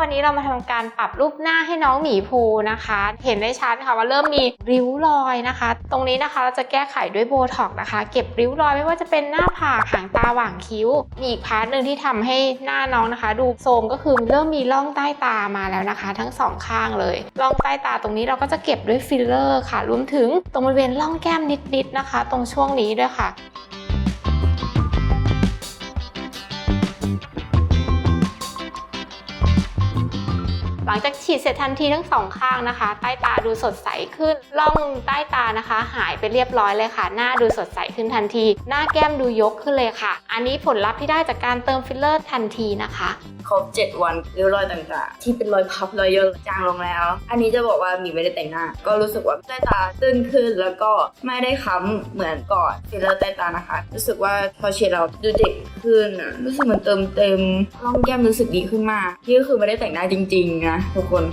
วันนี้เรามาทำการปรับรูปหน้าให้น้องหมีภูนะคะ เห็นได้ชัดค่ะว่าเริ่มมีริ้วรอยนะคะ ตรงนี้นะคะเราจะแก้ไขด้วยโบท็อกนะคะ เก็บริ้วรอยไม่ว่าจะเป็นหน้าผากหางตาหว่างคิ้ว มีอีกพาร์ทหนึ่งที่ทำให้หน้าน้องนะคะ ดูโทรมก็คือเริ่มมีร่องใต้ตามาแล้วนะคะ ทั้งสองข้างเลยร่องใต้ตาตรงนี้เราก็จะเก็บด้วยฟิลเลอร์ค่ะ รวมถึงตรงบริเวณร่องแก้มนิดๆนะคะ ตรงช่วงนี้ด้วยค่ะ ลังจากฉีดเสร็จทันทีทั้งสองข้างนะคะ ใต้ตาดูสดใสขึ้นร่องใต้ตานะคะ หายไปเรียบร้อยเลยค่ะ หน้าดูสดใสขึ้นทันที หน้าแก้มดูยกขึ้นเลยค่ะ อันนี้ผลลัพธ์ที่ได้จากการเติมฟิลเลอร์ทันทีนะคะครบ7วันริ้วรอยต่างๆ ที่เป็นรอยพับรอยย่นจางลงแล้ว อันนี้จะบอกว่ามีไม่ได้แต่งหน้า ก็รู้สึกว่าใต้ตาตื้นขึ้นแล้วก็ไม่ได้ค้ำเหมือนก่อนฟิลเลอร์ใต้ตานะคะ รู้สึกว่าพอฉีดเราดูเด็กขึ้นอะรู้สึกเหมือนเติมเต็มร่องแก้มรู้สึกดีขึ้นมากนี่ก็คือไม่ได้แต่งหน้าจริงๆนะทุกคน